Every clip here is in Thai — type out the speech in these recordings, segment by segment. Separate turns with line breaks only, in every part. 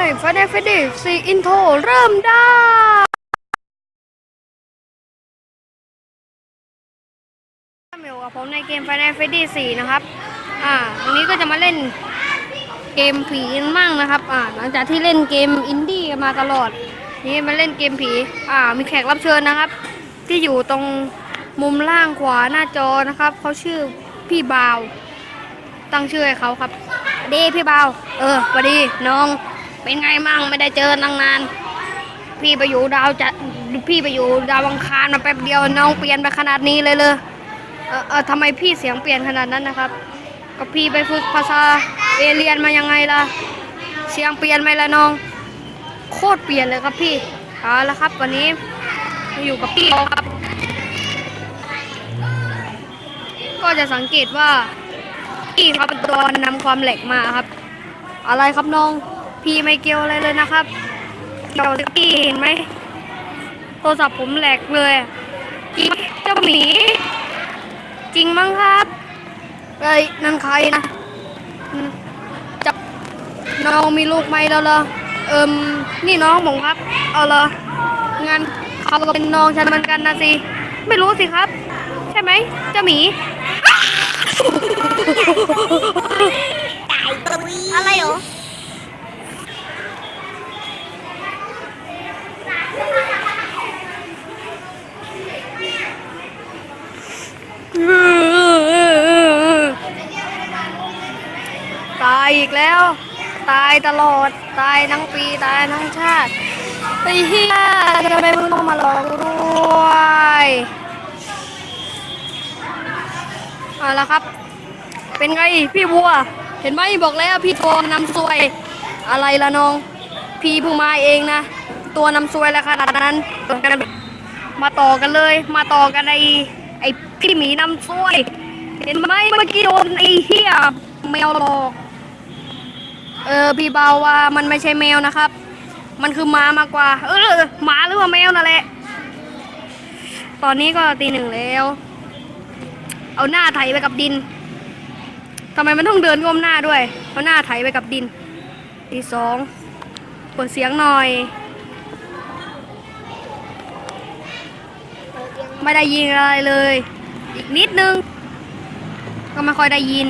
อยู่กับผมใน Final Fantasy 4 Intro เริ่มได้อยู่กับผมในเกม Final Fantasy 4นะครับ อ่าวันนี้ก็จะมาเล่นเกมผีกันมั่งนะครับ อ่า หลังจากที่เล่นเกมอินดี้มาตลอด นี่มาเล่นเกมผี อ่า มีแขกรับเชิญนะครับ ที่อยู่ตรงมุมล่างขวาหน้าจอนะครับ เขาชื่อพี่บาว ตั้งชื่อให้เขาครับดีพี่เบา เออสวัสดี น้อง เป็นไงมั่งไม่ได้เจอตั้งนาน พี่ไปอยู่ดาวจะพี่ไปอยู่ดาวอังคารมาแป๊บเดียวน้องเปลี่ยนไปขนาดนี้เลยเลยเออเออทำไมพี่เสียงเปลี่ยนขนาดนั้นนะครับ ก็พี่ไปฝึกภาษาเอเลียนมายังไงล่ะ เสียงเปลี่ยนไหมล่ะน้อง โคตรเปลี่ยนเลยครับพี่เอาละครับ วันนี้อยู่กับพี่เขาครับ ก็จะสังเกตว่าพี่เขาเป็นตัวนำความแหลกมาครับ อะไรครับน้อง พี่ไม่เกี่ยวอะไรเลยนะครับเกี่ยวกับพี่เห็นไหมโทรศัพท์ผมแหลกเลยจริงไหมเจ้าหมี จริงมั้งครับเอ้ยนั่นใครนะอืมจับน้องมีลูกไหมแล้วเหรอเอิมนี่น้องผมครับ เอาเหรองั้นเขาก็เป็นน้องฉันเหมือนกันนะสิไม่รู้สิครับ ใช่ไหมเจ้าหมี
อะไรเหรอ
ตายอีกแล้ว ตายตลอด ตายทั้งปี ตายทั้งชาติไอ้เหี้ยทำไมมึงต้องมาหลอกด้วยเอาละครับ เป็นไงพี่บัว เห็นไหมบอกแล้วพี่ตัวนำซวย อะไรละน้อง พี่เพิ่งมาเองนะ ตัวนำซวยแล้วขนาดนั้น มาต่อกันเลย มาต่อกันไอไอ พี่หมีนำซวย เห็นไหมเมื่อกี้โดนไอเหี้ยแมวหลอกเออพี่เบาว่ามันไม่ใช่แมวนะครับ มันคือหมามากกว่า เออหมาหรือว่าแมวนั่นแหละ ตอนนี้ก็ตีหนึ่งแล้ว เอาหน้าไถไปกับดินทำไมมันต้องเดินก้มหน้าด้วยเอาหน้าไถไปกับดินตีสองเปิดเสียงหน่อย ไม่ได้ยินอะไรเลย อีกนิดนึง ก็ไม่ค่อยได้ยิน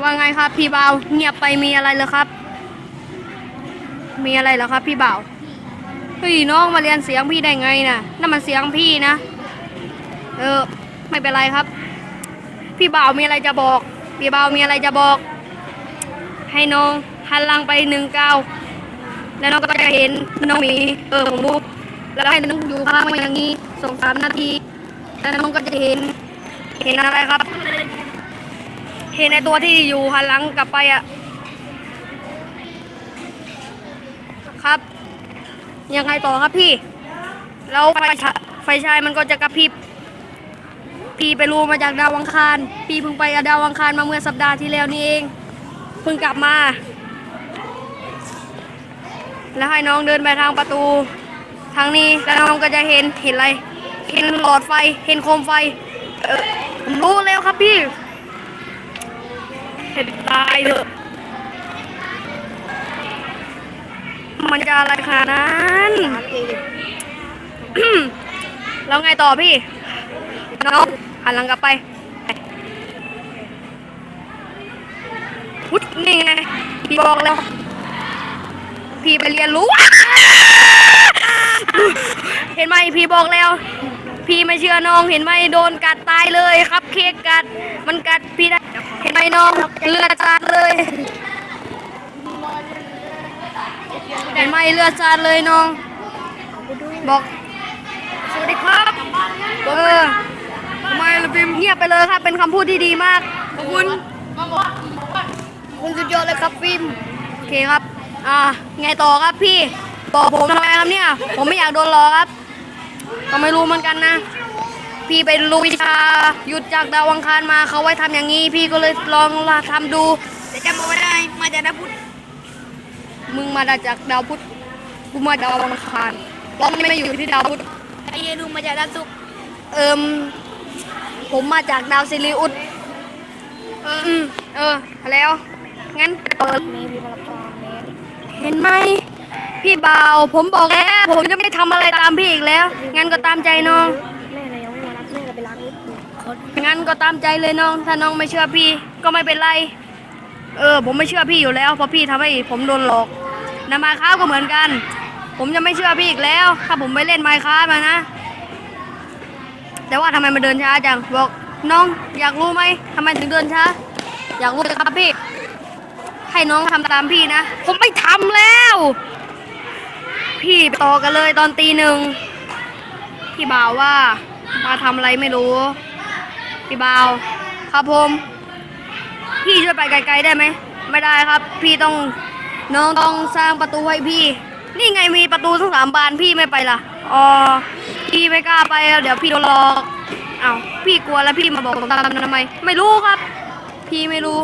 ว่าไงครับพี่เบาเงียบไปมีอะไรเหรอครับ มีอะไรเหรอครับ พี่เบาเฮ้ยน้องมาเรียนเสียงพี่ได้ไงน่ะนั่นมันเสียงพี่นะ เออ ไม่เป็นไรครับ พี่เบามีอะไรจะบอก พี่เบามีอะไรจะบอก ให้น้องหันหลังไปหนึ่งเก้าแล้วน้องก็จะเห็นน้องมีเออผมรู้ แล้วให้น้องอยู่ข้างมาอย่างนี้สองสามนาทีแล้วน้องก็จะเห็น เห็นอะไรครับ เห็นในตัวที่อยู่หันหลังกลับไปอะครับ ยังไงต่อครับพี่ แล้วไฟฉายไฟฉายมันก็จะกระพริบ พี่ไปรู้มาจากดาวังคาร พี่เพิ่งไปดาวังคารมาเมื่อสัปดาห์ที่แล้วนี่เอง เพิ่งกลับมา แล้วให้น้องเดินไปทางประตู ทางนี้แล้วน้องก็จะเห็นเห็นอะไร เห็นหลอดไฟ เห็นโคมไฟเออผมรู้แล้วครับพี่เห็นตายเถอะมันจะอะไรขนาดนั้นแล้วไงต่อพี่ น้องหันหลังกลับไปพุทนี่ไง พี่บอกแล้ว พี่ไปเรียนรู้ พี่บอกแล้ว พี่ไม่เชื่อน้องเห็นไหมโดนกัดตายเลยครับ เค้กกัด มันกัดพี่ได้เห็นไหมน้องเลือดสาดเลยเห็นไหมเลือดสาดเลยน้อง บอกสวัสดีครับเออทำไมล่ะพิมเงียบไปเลยครับ เป็นคำพูดที่ดีมากขอบคุณคุณสุดยอดเลยครับฟิล์มโอเคครับ อ่า ไงต่อครับพี่ บอกผมทำไมครับเนี่ย ผมไม่อยากโดนหลอกครับ ก็ไม่รู้เหมือนกันนะ พี่ไปรู้วิชาหยุดจากดาวอังคารมาเขาไว้ทำอย่างนี้ พี่ก็เลยลองทำดู
แต่จำไม่ได้มาจากดาวพุธ
มึงมาจากดาวพุธกูมาดาวอังคารเพราะไม่อยู่ที่ดาวพุธ
ไอ้เยนูมาจากดาวศุกร์
เอิมผมมาจากดาวซิลิอุสเอออืมเออแล้วงั้นเปิด
เมย์มีพลังงานเมย์
เห็นไหม พี่เบาผมบอกแล้ว ผมจะไม่ทำอะไรตามพี่อีกแล้ว งั้นก็ตามใจน้อง
แม่เรายังไม่มารับแม่เราไปล้างรถอ
งั้นก็ตามใจเลยน้อง ถ้าน้องไม่เชื่อพี่ก็ไม่เป็นไร เออ ผมไม่เชื่อพี่อยู่แล้วเพราะพี่ทำให้ผมโดนหลอกนามาค้าก็เหมือนกัน ผมจะไม่เชื่อพี่อีกแล้ว ถ้าผมไปเล่นไมค้ามานะ แต่ว่าทำไมมันเดินช้าจังบอกน้องอยากรู้ไหมทำไมถึงเดินช้า อยากรู้เลยครับพี่ ให้น้องทำตามพี่นะ ผมไม่ทำแล้ว พี่ไปต่อกันเลยตอนตีหนึ่งพี่บ่าวว่ามาทำอะไรไม่รู้ พี่บ่าว ครับผม พี่ช่วยไปไกลๆได้ไหมไม่ได้ครับ พี่ต้องน้องต้องสร้างประตูให้พี่ นี่ไงมีประตูทั้งสามบานพี่ไม่ไปล่ะอ๋อพี่ไม่กล้าไปเดี๋ยวพี่โดนหลอกอ้าพี่กลัวแล้วพี่มาบอกตามทำไมไม่รู้ครับ พี่ไม่รู้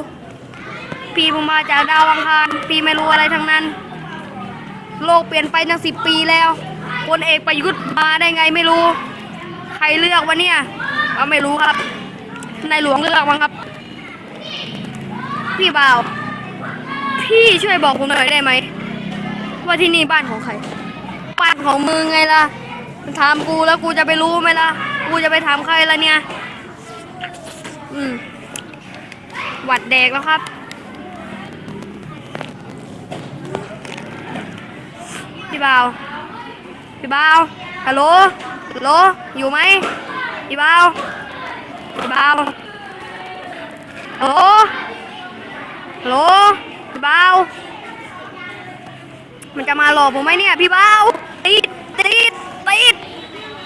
พี่เพิ่งมาจากดาวอังคารพี่ไม่รู้อะไรทั้งนั้น โลกเปลี่ยนไปตั้งสิบปีแล้วพลเอกประยุทธ์มาได้ไงไม่รู้ ใครเลือกวะเนี่ยก็ไม่รู้ครับนายหลวงเลือกมั้งครับ พี่บ่าว พี่ช่วยบอกผมหน่อยได้ไหมว่าที่นี่บ้านของใครบ้านของมึงไงล่ะถามกูแล้วกูจะไปรู้ไหมล่ะ กูจะไปถามใครล่ะเนี่ย อืมหวัดแดกแล้วครับ พี่บ่าว พี่บ่าว ฮัลโหล ฮัลโหล อยู่ไหมพี่บ่าว พี่บ่าว ฮัลโหล ฮัลโหล พี่บ่าว มันจะมาหลอกผมไหมเนี่ย พี่บ่าว ติด ติด ติด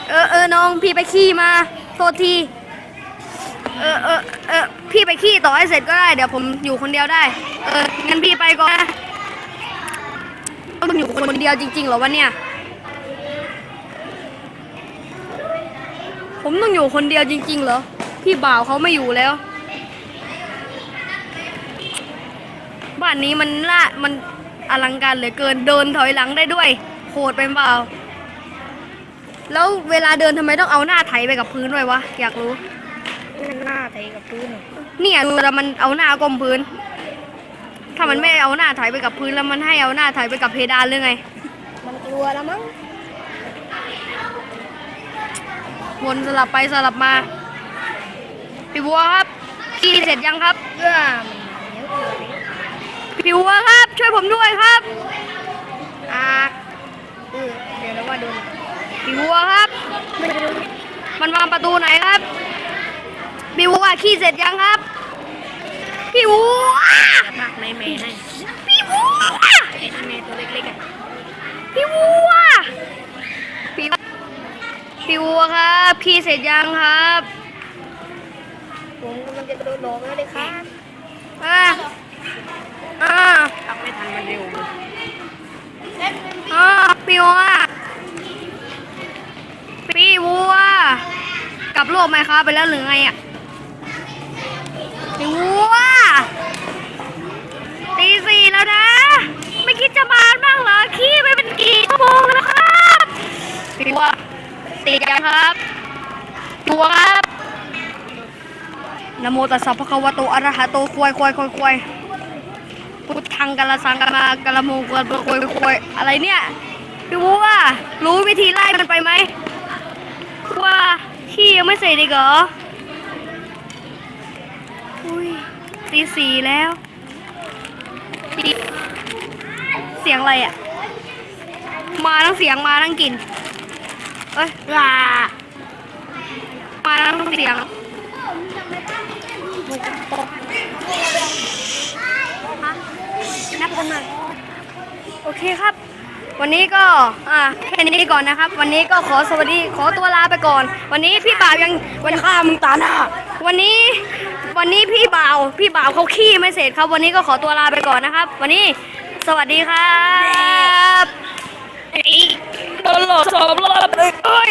เออเออน้องพี่ไปขี้มา โทษที เออเออเออพี่ไปขี้ต่อให้เสร็จก็ได้ เดี๋ยวผมอยู่คนเดียวได้ เอองั้นพี่ไปก่อนนะ ต้องอยู่คนเดียวจริงๆเหรอวะเนี่ย ผมต้องอยู่คนเดียวจริงๆเหรอ พี่บ่าวเขาไม่อยู่แล้ว บ้านนี้มันละมันอลังการเหลือเกิน เดินถอยหลังได้ด้วย โหดไปเปล่า แล้วเวลาเดินทำไมต้องเอาหน้าไถไปกับพื้นด้วยวะ อยากรู้
มันหน้าไทยกับพื้นอะ
เนี่ยดูแต่มันเอาหน้าก้มพื้น ถ้ามันไม่เอาหน้าไถไปกับพื้นแล้วมันให้เอาหน้าไถไปกับเพดานหรือไง
มันกลัวแล้วมั้ง
วนสลับไปสลับมา พี่บัวครับขี่เสร็จยังครับ
เพื่อมันเยอะเลย
พี่บัวครับ ช่วยผมด้วยครับ
อ่าเออเดี๋ยวเราว่าโดน
พี่บัวครับ
ไม่โดน
มันวางประตูไหนครับพี่บัวขี่เสร็จยังครับ พี่บัว
มากไหมแม่ให้
พี่บัว
ไอ้ที่แม่ตัวเล็กๆอะ
พี่บัวพี่พี่บัวครับขี่เสร็จยังครับ
ผมกำลังจะโดนหลอกแล้วเลยครับ
อ่าอ่า
ทำไม่ทันมันเร็วเลย
อ่าพี่บัวพี่บัวกลับโลกไหมครับไปแล้วหรือไงอะพี่บัวตีสี่แล้วนะ ไม่คิดจะมาบ้างเหรอ ขี้ไปเป็นกี่ชั่วโมงแล้วครับพี่บัวติดยังครับ วัวครับนโมตัสสะภะคะวะโตอะระหะโตควายควายควายควายพุทธังกะละสังกะมากะละโมกะละโคยโคยอะไรเนี่ยพี่วัวรู้วิธีไล่มันไปไหมว่าขี้ยังไม่เสร็จอีกเหรออุ้ยตีสี่แล้วตีเสียงอะไรอะ มาทั้งเสียงมาทั้งกลิ่นเอ้ยลา มาทั้งเสียงนับกันมาโอเคครับ วันนี้ก็อ่าแค่นี้ก่อนนะครับ วันนี้ก็ขอสวัสดีขอตัวลาไปก่อน วันนี้พี่บ่าวยังวันฆ่ามึงตาหน้าวันนี้วันนี้พี่บ่าว พี่บ่าวเขาขี้ไม่เสร็จครับ วันนี้ก็ขอตัวลาไปก่อนนะครับ วันนี้สวัสดีครับโดนหลอกสองรอบเลยเอ้ย